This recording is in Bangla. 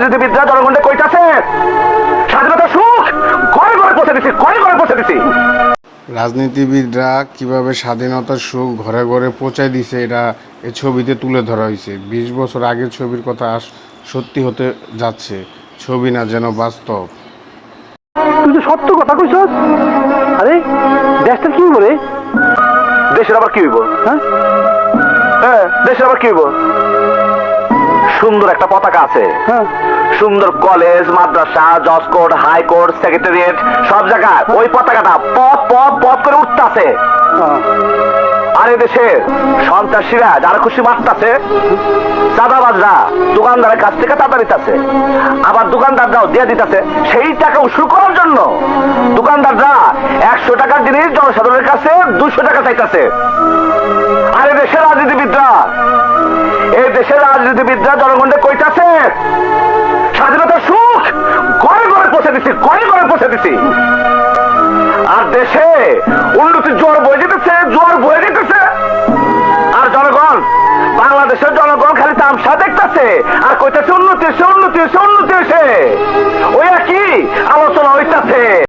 রাজনীতিবিদরা জনগণকে কইতাছে স্বাধীনতা সুখ ঘরে ঘরে পৌঁছে দিছি ঘরে ঘরে পৌঁছে দিছি। রাজনীতিবিদরা কীভাবে স্বাধীনতার সুখ ঘরে ঘরে পৌঁছায় দিছে এটা এই ছবিতে তুলে ধরা হয়েছে। বিশ বছর আগের ছবির কথা আস সত্যি হতে যাচ্ছে ছবি না যেন বাস্তব। তুই তো সত্য কথা কইছস আরে দেশটা কি বলে দেশের আবার কি হইব? হ্যাঁ? হ্যাঁ দেশের আবার কি হইব? সুন্দর একটা পতাকা আছে। সুন্দর কলেজ মাদ্রাসা জজ কোর্ট হাই কোর্ট সেক্রেটারিয়েট সব জায়গায় ওই পতাকাটা পথ পথ পথ করে উঠতেছে। আর এই দেশে সন্ত্রাসীরা যারা খুশি মারতাছে চাঁদাবাজরা দোকানদারের কাছ থেকে টাকা দিতেছে আবার দোকানদাররাও দিয়ে দিতেছে সেই টাকা উসুল করার জন্য। দোকানদাররা একশো টাকার জিনিস জনসাধারণের কাছে দুশো টাকা চাইতেছে। আরে দেশের রাজনীতিবিদরা দেশের রাজনীতিবিদরা জনগণকে কইতাছে স্বাধীনতার সুখ, ঘরে ঘরে পৌঁছে দিছি, ঘরে ঘরে পৌঁছে দিছি। আর দেশে উন্নতির জোয়ার বয়ে যেতেছে, জোয়ার বয়ে যেতেছে। আর জনগণ, বাংলাদেশের জনগণ খালি তামসা দেখতেছে, আর কইতেছে উন্নতি এসে উন্নতি এসে উন্নতি এসে। ওই একই